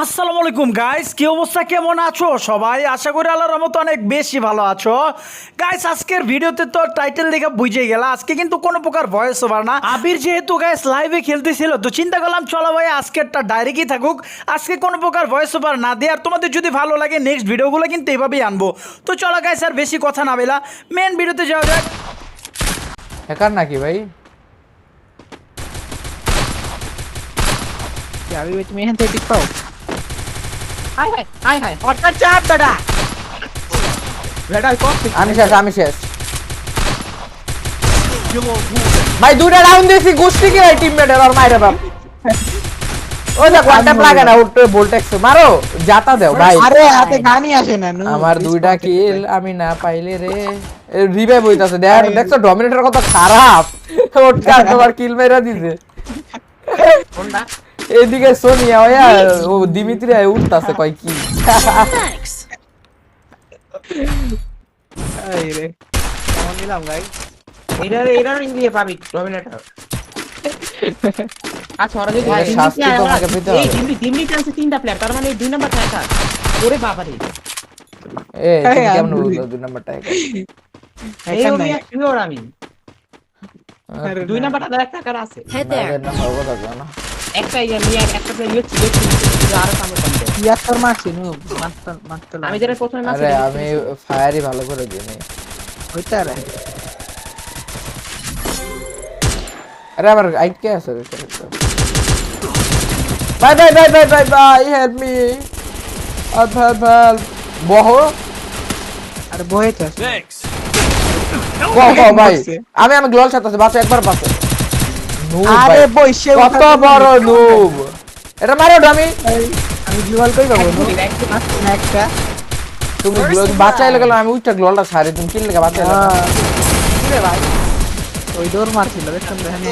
আসসালামু আলাইকুম গাইস কি অবস্থা? কেমন আছো? সবাই আশা করি আল্লাহর রহমতে অনেক বেশি ভালো আছো। গাইস আজকের ভিডিওতে তো টাইটেল দেখে বুঝে গেল। আজকে কিন্তু কোনো প্রকার ভয়েস ওভার না। আবির যেহেতু গাইস লাইভে খেলতেছিল, তো চিন্তা করলাম, চলো ভাই, আজকেরটা ডাইরেক্টই থাকুক। আজকে কোনো প্রকার ভয়েস ওভার না দিয়ে, আর তোমাদের যদি ভালো লাগে নেক্সট ভিডিওগুলো কিন্তু এভাবেই আনব। তো চলো গাইস আর বেশি কথা না বেলা। মেন ভিডিওতে যাওয়া যাক। হ্যাকার নাকি ভাই? ভাই, তুমি এখান থেকে পাও? Hi hi hi hi. হঠাৎ চাপ বেটা বেটা আমি শেষ আমি শেষ। ভাই দুটা রাউন্ড দিয়েছি গোষ্ঠী কি ভাই টিমমেটের আর মাইরে বাপ। ওই দেখ ওয়ান লাগে না উঠতে ভোল্টেক্স মারো যাতা দেও ভাই। আরে হাতে গানই আসে না আমার দুইটা কিল আমি না পাইলে রে। রিভাইভ হইতাছে দেখ দেখছ ডমিনেটর কত খারাপ। ওটকার তোমার কিল মেরা দিছে। কোনটা? এইদিকে সোনিয়া ওয়া ও দিমিত্রি উঠতাছে কয় কি? এই রে কেমন দিলাম গাই এটা এটা নিয়ে পাবি ডমিনেটর আচ্ছা ওরা যদি শাস্তি তোমাকে পেতে এই হবে। দিল্লি দিল্লি তিনটা প্লেয়ার তার মানে দুই নাম্বার ওরে বাবা রে এই, কেমন দুই। এই শিওর আমি। দুই নাম্বারটা একটা আছে. না না। একটা ইয়ে নিয়ে একটা প্লেয়ার ছিল আরও সামনে কমবে তিয়াত্তর মারছি নু মারতে মারতে আমি যেটা প্রথমে মারছি আরে আমি ফায়ারই ভালো করে দিই হইতে আরে আমার আইট কে আছে রে bye bye bye bye bye bye help me help help help বহ। আরে বহেছে বহ বহ ভাই। আমি আমি গ্লোল সাথে বাস একবার বাসে নুব আরে বইসে কত বড় নুব এটা মারো ডামি আমি গ্লোবাল কই পাবো? একটু। তুমি বাঁচাইলে আমি উইটা গ্লোলটা ছাড়ি তুমি কিল লেগে বাঁচাইলে হ্যাঁ, রে ভাই? ওই দৌড় মারছিল দেখছেন দেখেন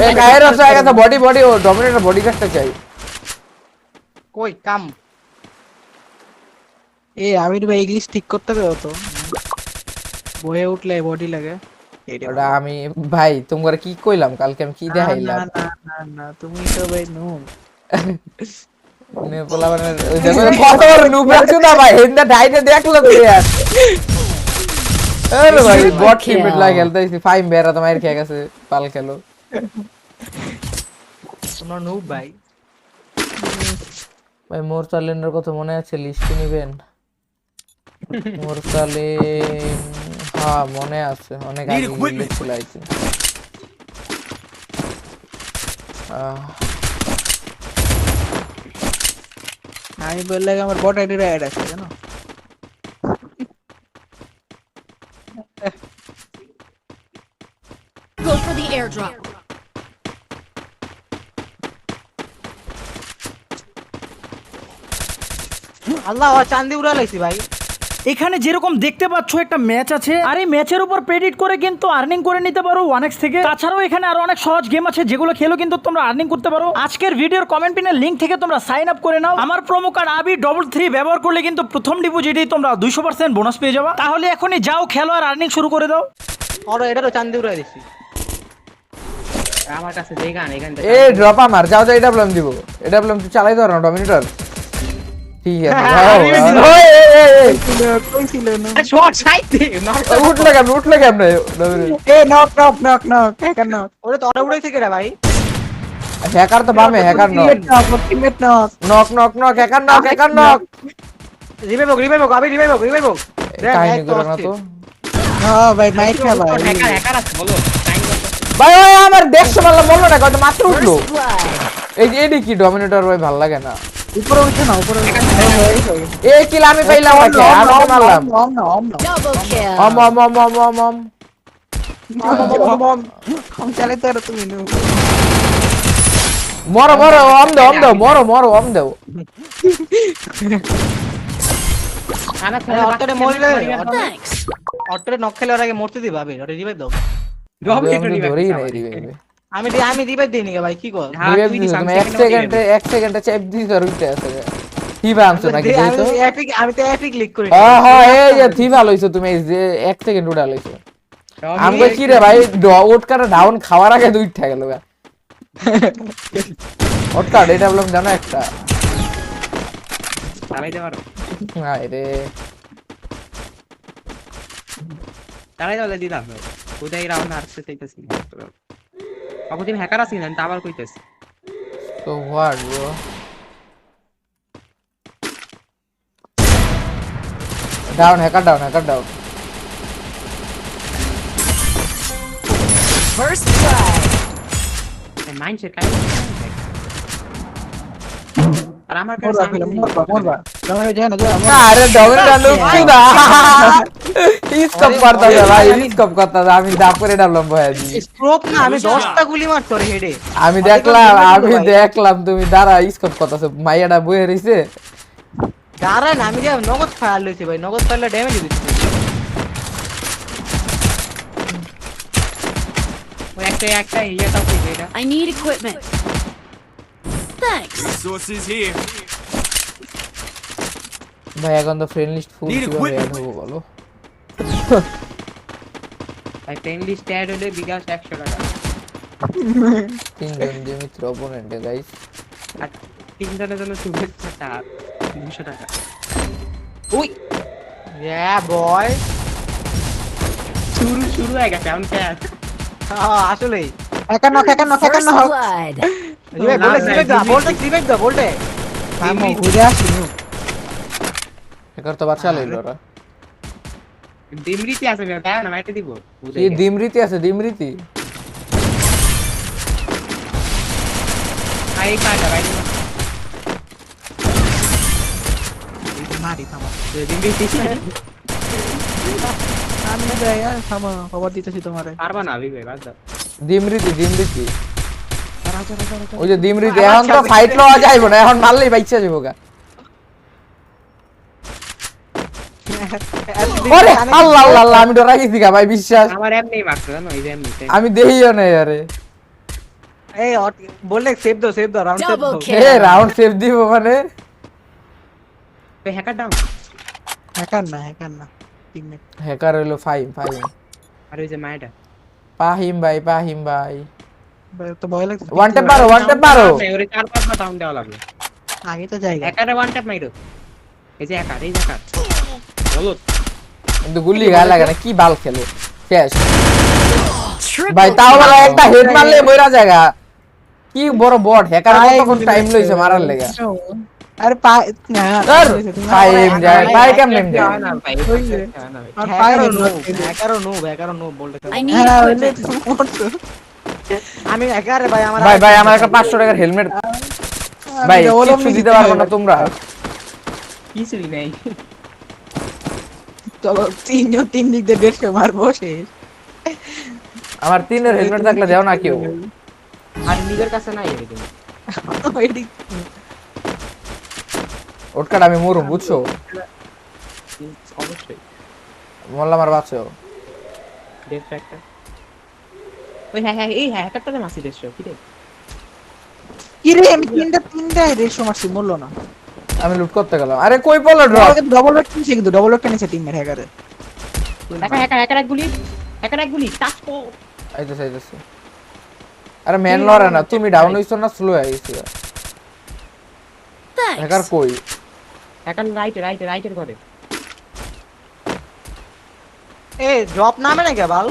এ গায়ের রস গেছে বডি বডি ও ডমিনেটর বডি কাটতে চাই। কই কাম? এ আমি ভাই ইংলিশ ঠিক করতে হবে তো। বয়ে উঠলে বডি লাগে। ওটা আমি ভাই তোমার কি কইলাম? কালকে আমি কি দেখাইলাম? না না না না তুমি তো ভাই নু নে পোলাপানের ওই দেখো কত বড় নুব আছো না ভাই হেন্দা ডাইনে দেখল তো यार আরে ভাই বট টিমমেট লাগে খেলতেছি ফাইম বেরা তো মাইর খেয়ে গেছে পাল খেলো। তোমার নুব ভাই। ভাই মোরসালিনের কথা মনে আছে? লিস্ট নিবেন মোরসালিন হ্যাঁ মনে আছে অনেক আগে থিঙ্ক আমি বললে আমার বট আইডি অ্যাড আছে জানো? Go for the airdrop. আল্লাহ চান্দি উড়া লাইছি ভাই। এখানে যেরকম দেখতে পাচ্ছ একটা ম্যাচ আছে। আর এই ম্যাচের উপর প্রেডিট করে কিন্তু আর্নিং করে নিতে পারো ওয়ান এক্স থেকে। তাছাড়াও এখানে আরও অনেক সহজ গেম আছে যেগুলো খেলো কিন্তু তোমরা আর্নিং করতে পারো। আজকের ভিডিওর কমেন্ট পিনের লিঙ্ক থেকে তোমরা সাইন আপ করে নাও। আমার প্রোমো কার্ড আবি ডবল থ্রি ব্যবহার করলে কিন্তু প্রথম ডিপোজিটেই তোমরা দুইশো পার্সেন্ট বোনাস পেয়ে যাবে। তাহলে এখনই যাও খেলো আর আর্নিং শুরু করে দাও। ওর এটারও চান্দি উড়াই দিছি। আমার কাছে যে গান এখান থেকে এ ড্রপ আমার যাও যাও এটা ব্লেম দিব। এটা ব্লেম তুই চালাই দাও না ডমিনেটর উঠলে কেমন উঠলে কেমন dominator knock knock knock knock hacker knock ওরে তো উড়াই থেকে রে ভাই। হ্যাকার তো বামে hacker knock knock knock knock knock knock hacker knock hacker knock revive হোক রিভাইভ হোক আবি রিভাইভ হোক রিভাইভ হোক। কাহিনী করে না তো। হ্যাঁ ভাই মাইর খা ভাই। হ্যাকার হ্যাকার আছে বলো। ভাই ভাই আমার দেখছ বলল বলল না কত মাত্র উঠল? এই এডি কি ডমিনেটর ভাই ভালো লাগে না। উপরে উঠে না উপরে উঠে এই কিল আমি পাইলাম নাকি আমি মারলাম। অম না অম না. অম অম অম অম অম অম। কম চালে তো তুমি নু মরো মরো অম দাও অম দাও মরো মরো অম দাও। আনা খেলে অটরে মরলে Thanks. অটরে নক খেলে ওর আগে মরতে দিবা আবে ওরে রিভাইভ দাও ধরেই নাই রিভাইভে আমি দি- আমি রিভাইভ দেই নি ভাই? কি কর? তুমি এক সেকেন্ডে এক সেকেন্ডে চাপ দিছো আর উঠতে আছে কি বানছো নাকি আমি দিছো এপিক আমি তো এপিক ক্লিক করি হ্যাঁ হ্যাঁ এই যে থি ভালো হইছো তুমি এই যে এক সেকেন্ড উড়া লইছো। আমাকে কি রে ভাই ওট কাটা ডাউন খাওয়ার আগে দুই উঠে গেল হটকাট এটা বললাম জানো একটা? চালাইতে পারো। হায় রে। চালাই তাহলে দিলাম। কোথায় রাউন্ড আসতে চাইতেছি বাবু তুমি হ্যাকার আছি না আবার কইতেছি তো what bro down hacker down hacker down First blood. Mind set কাই আর আমার কাছে মরবা ফিল্ম মরবা মরবা জমে যায় না জমে আরে ডবল ডাউন কুদা স্কপ করতা দে ভাই স্কপ করতা দে আমি দাপ করে ডাবলাম ভাই স্ট্রোক না আমি 10টা গুলি মারতো রে হেডে আমি দেখলাম আমি দেখলাম তুমি দাঁড়া স্কপ করতেছো। মাইয়াটা বয়ে রইছে। দাঁড়া না আমি যে নগদ ফায়ার লইছি ভাই নগদ ফায়ারলে ড্যামেজ দিচ্ছে। একটা একটা ইয়েটাও কইছে এটা। I need equipment. Thanks. Resources here. ভাই এখন তো ফ্রেন্ড লিস্ট ফুল কীভাবে অ্যাড হব বলো ভাই ফ্রেন্ডলি স্ট্যাট হলে বিকাশ 100 টাকা। তিনজন দিমিত্র অপোনেন্টে গাইস আর তিনজনের জন্য শুভেচ্ছা টাকা 200 টাকা। উই! ইয়া বয় শুরু শুরু হয়ে গেছে এখন কে আছে আসলে একান্ন একান্ন একান্ন। Blood. বলে সিলেক্ট দা বলতে সিলেক্ট দা বলতে আমি ঘুরে আসি একার তো বাচ্চা লইলো ওরা। ডিমরিতে আছে না তাই না মাইতে দিব বুঝে এই গেছে। দিমরিতি আছে দিমরিতি আই কাটা ভাই মারি থামো ডিমরিতে আমি যাই থামো খবর দিতেছি তোমারে পারবা না ভাই বাদ দাও দিমরিতি দিমরিতি ওই যে দিমরিতি এখন তো ফাইট লওয়া যাইবো না এখন মারলেই বাইচা যাব গা ওরে আল্লাহ আল্লাহ আল্লাহ আমি ডরা গেছি গা ভাই বিশ্বাস। আমার এমনি মারছে জানো এই যে এমনি আমি দেখিও না আরে। এই বললে সেভ দাও সেভ দাও রাউন্ড সেভ দাও। এ রাউন্ড সেভ দিব মানে? হ্যাকার ডাউন হ্যাকার না হ্যাকার না টিমমেট হ্যাকার হইল ফাইম ফাইম আর ওই যে মাইটা পাহিম ভাই পাহিম ভাই। তো ভয় লাগছে ওয়ান ট্যাপ মারো ওয়ান ট্যাপ মারো। ওরে চার পাঁচ ডাউন দেওয়া লাগবে আগে তো জায়গা। হ্যাকারে ওয়ান ট্যাপ মাইরো। এই যে হ্যাকার এই যে হ্যাকার কিন্তু গুলি গায়ে লাগে না কি বাল খেলে শেষ। ভাই তাও বলা একটা হেড মারলে মইরা জায়গা কি বড় বট হ্যাকার কতক্ষণ টাইম লইছে মারার লেগা। আরে পা না আর পাই কেমনে যায় না ভাই ওই না ভাই। আর হ্যাকারও নো হ্যাকারও নো হ্যাকারও নো বলতে I need equipment. আমি একারে ভাই আমার ভাই ভাই আমার একটা 500 টাকার হেলমেট ভাই কিছু দিতে পারব না তোমরা। কিছুই নেই। চলো তিনজন তিন দিক দিয়ে দেড়শো মারবো শেষ। আমার তিনের হেলমেট থাকলে দেও না কেউ। আর নিজের কাছে নাই এদিক। ওটকাট আমি মরুম বুঝছ? অবশ্যই। মোল্লা আমার বাঁচো। ওই হ্যাঁ হ্যাঁ এই মাসি দেড়শো কি রে? কি রে আমি তিনটা তিনটা দেড়শো মারছি মরলো না। আমি লুট করতে গেলাম। আরে কই পড়ল ড্রপ ডবল লোড কিনছে কিন্তু ডবল লোড কিনেছে টিমের হ্যাকারে হ্যাকার হ্যাকার হ্যাকার এক গুলি হ্যাকার এক গুলি টাচ কো আইতেছে আইতেছে। আরে ম্যান লড়ে না তুমি ডাউন হইছো না স্লো হয়ে গেছো। হ্যাকার. কই? হ্যাকার রাইটে রাইটে রাইটের ঘরে। এ ড্রপ নামে না কে বাল?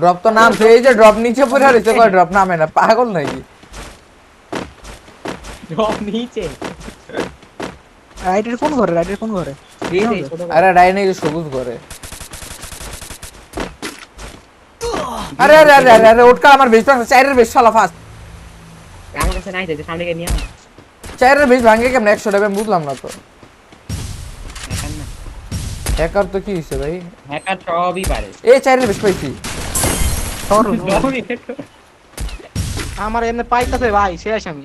ড্রপ তো নামছে এই যে ড্রপ নিচে পড়ে রয়েছে কয় ড্রপ নামে না? পাগল নাকি? ড্রপ নিচে? রাইটের কোন ঘরে? রাইটের কোন ঘরে? আরে ডাইনে যে সবুজ করে আরে আরে আরে আরে আরে ওটকা আমার বেশ ভাঙছে। চাইরের বেশ শালা ফাস্ট। আমার কাছে নাই যে সামনে গিয়ে নিয়ে। চাইরের বেশ ভাঙে কেমন? একশো টাকা আমি বুঝলাম না তো। হ্যাকার তো কি হয়েছে ভাই? হ্যাকার সবই পারে। এই চাইরের বেশ পাইছি। আমার এমনি পাইতাছে ভাই শেষ আমি।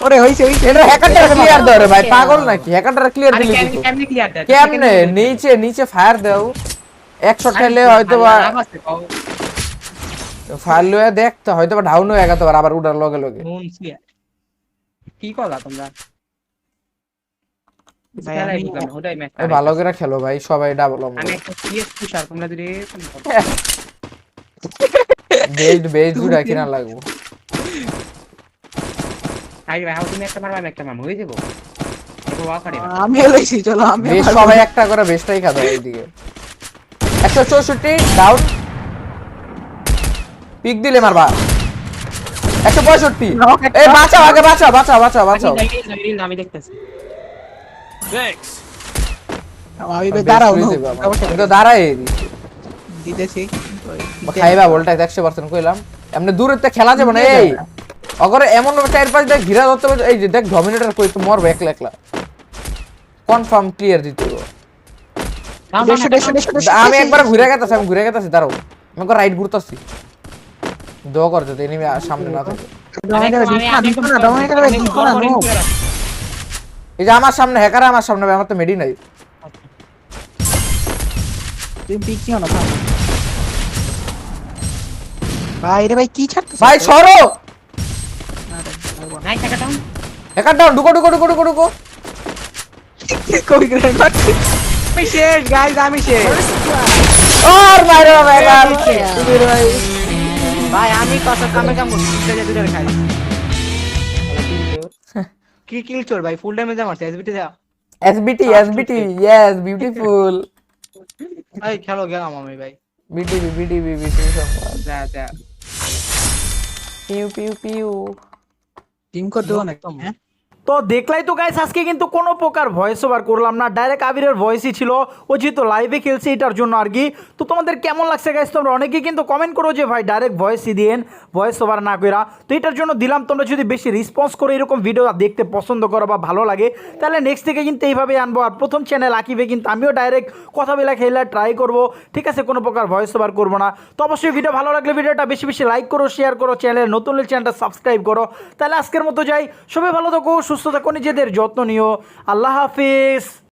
ওরে হইছে হইছে এটা হ্যাকারটা ক্লিয়ার দাও রে ভাই পাগল নাকি? হ্যাকারটা ক্লিয়ার দিলি কেমনে ক্লিয়ার দেয়? কেমনে? নিচে নিচে ফায়ার দাও। ঠেলে হয়তো বা ফায়ার লয়ে দেখতে হয়তো বা ডাউন হয়ে গেতে আবার উঠার লগে লগে। কি তোমরা? ভালো করে খেলো ভাই সবাই ডাবল আমি একটা CS পুষার তোমরা যদি বেস্ট বেস্ট কিনা লাগবো। আই ভাই তুমি একটা মারবা আমি একটা মারবো হয়ে যাব। আমি লইছি চলো আমি বেশ সবাই একটা করে বেশটাই খাবে এইদিকে। একশো চৌষট্টি ডাউন পিক দিলে মারবা। একশো পঁয়ষট্টি। Knock একটা। এই বাঁচাও আগে বাঁচাও বাঁচাও বাঁচাও বাঁচাও। আমি দেখতেছি। আমি ভাই দাঁড়াও বেশ নো, যাবে আমার। অবশ্যই আমি তো দাঁড়াই দিতেছি। খাইবা বলটা একশো পার্সেন্ট কইলাম। এমনি দূরের তো খেলা যাবে না এই। অগরে এমন চার পাঁচ দেখ ঘিরা ধরতে হবে এই যে দেখ ডমিনেটর কই তো মরবে একলা একলা। কনফার্ম ক্লিয়ার দিতে আমি একবার ঘুরে গেতাছি আমি ঘুরে গেতাছি দাঁড়াও। আমি একবার রাইট ঘুরতাছি। দো করতে তো এনিমি সামনে না থাকে। এই যে আমার সামনে হ্যাকার আমার সামনে আমার তো মেডি নাই। ভাই। রে ভাই কি ছাড়তে ভাই সরো! নাই টাকা দাও হ্যাকার ডাউন ঢুকো ঢুকো ঢুকো ঢুকো ঢুকো। কই গ্রেড মারছি আমি শেষ গাইস আমি শেষ। আর মাইরে বাবা হ্যাকার ভাই। ভাই আমি কত কামে কাম করছি দুটো দুটো খাই। কি কিল চোর ভাই ফুল ড্যামেজ মারছে এসবিটি দা এসবিটি এসবিটি ইয়েস বিউটিফুল ভাই খেলো গেলাম আমি ভাই। বিটিবি বিটিবি বিটিবি সংবাদ যা যা পিউ পিউ পিউ টিম করে দেবো না একদম হ্যাঁ? তো দেখলাই তো গাইস আজকে কিন্তু কোনো প্রকার ভয়েস ওভার করলাম না। ডাইরেক্ট আবিরের ভয়েসই ছিল, ও যেহেতু লাইভে খেলছে এটার জন্য আর কি। তো তোমাদের কেমন লাগছে গাইস তোমরা অনেকেই কিন্তু কমেন্ট করো যে, ভাই ডাইরেক্ট ভয়েসই দিয়েন ভয়েস ওভার না কইরা। তো এটার জন্য দিলাম, তোমরা যদি বেশি রেসপন্স করে, এরকম ভিডিও দেখতে পছন্দ করো বা ভালো লাগে, তাহলে নেক্সট থেকে কিন্তু এইভাবে আনব। আর প্রথম চ্যানেল আঁকিবে কিন্তু আমিও ডাইরেক্ট কথা বেলা খেলে ট্রাই করব। ঠিক আছে, কোনো প্রকার ভয়েস ওভার করব না। তো অবশ্যই ভিডিও ভালো লাগলে ভিডিওটা বেশি বেশি লাইক করো শেয়ার করো চ্যানেল নতুন চ্যানেলটা সাবস্ক্রাইব করো। তাহলে আজকের মতো যাই, সবাই ভালো থাকো সুস্থ থাকো নিজেদের যত্ন নিও। আল্লাহ হাফিজ।